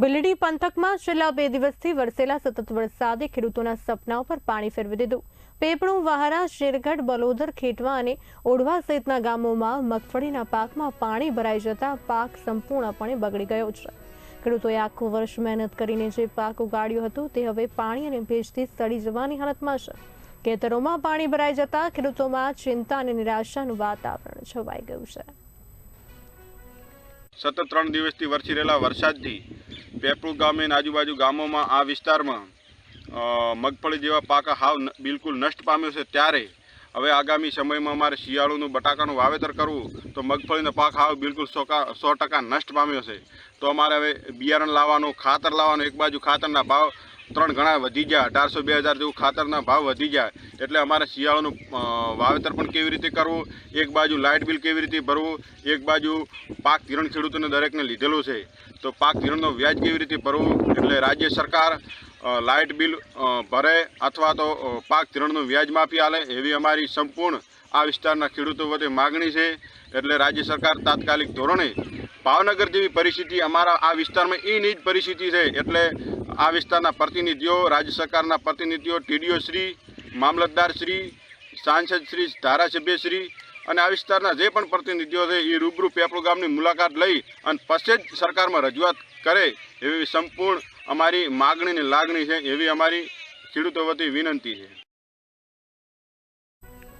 બિલડી પંથકમાં છેલ્લા બે દિવસથી વરસેલા સતત વરસાદે ખેડૂતોના સપના પર પાણી ફેરવી દીધું. પેપણું, વહારા, શેરગઢ, બલોદર, ખેટવા અને ઓઢવા સહિતના ગામોમાં મગફળીના પાકમાં પાણી ભરાઈ જતા પાક સંપૂર્ણપણે બગડી ગયો છે. ખેડૂતોએ આખું વર્ષ મહેનત કરીને જે પાક ઉગાડ્યો હતો તે હવે પાણી અને ભેજથી સડી જવાની હાલતમાં છે. ખેતરોમાં પાણી ભરાઈ જતા ખેડૂતોમાં ચિંતા અને નિરાશાનું વાતાવરણ છવાઈ ગયું છે. સતત ત્રણ દિવસથી વરસી રહેલા વરસાદથી પેપળુ ગામે આજુબાજુ ગામોમાં આ વિસ્તારમાં મગફળી જેવા પાક હાવ બિલકુલ નષ્ટ પામ્યો છે. ત્યારે હવે આગામી સમયમાં અમારે શિયાળુનું બટાકાનું વાવેતર કરવું, તો મગફળીનો પાક હાવ બિલકુલ સોકા, સો ટકા નષ્ટ પામ્યો છે. તો અમારે હવે બિયારણ લાવવાનું, ખાતર લાવવાનું, એક બાજુ ખાતરના ભાવ ત્રણ ગણા વધી ગયા. અઢારસો, બે હજાર જેવું ખાતરના ભાવ વધી જાય એટલે અમારે શિયાળાનું વાવેતર પણ કેવી રીતે કરવું? એક બાજુ લાઇટ બિલ કેવી રીતે ભરવું? એક બાજુ પાક ધિરણ ખેડૂતોને દરેકને લીધેલું છે. તો પાક ધિરણનો વ્યાજ કેવી રીતે ભરવું? એટલે રાજ્ય સરકાર લાઇટ બિલ ભરે અથવા તો પાક ધિરણનું વ્યાજ માફી આલે એવી અમારી સંપૂર્ણ આ વિસ્તારના ખેડૂતો વચ્ચે માગણી છે. એટલે રાજ્ય સરકાર તાત્કાલિક ધોરણે ભાવનગર જેવી પરિસ્થિતિ અમારા આ વિસ્તારમાં એની જ પરિસ્થિતિ છે. એટલે આ વિસ્તારના પ્રતિનિધિઓ, રાજ્ય સરકારના પ્રતિનિધિઓ, ટીડીઓ શ્રી, મામલતદાર શ્રી, સાંસદ શ્રી, ધારાસભ્ય શ્રી અને આ વિસ્તારના જે પણ પ્રતિનિધિઓ છે, એ રૂબરૂ પેપળુ ગામની મુલાકાત લઈ અને પછી જ સરકારમાં રજૂઆત કરે એવી સંપૂર્ણ અમારી માગણી ને લાગણી છે, એવી અમારી ખેડૂતો વતી વિનંતી છે.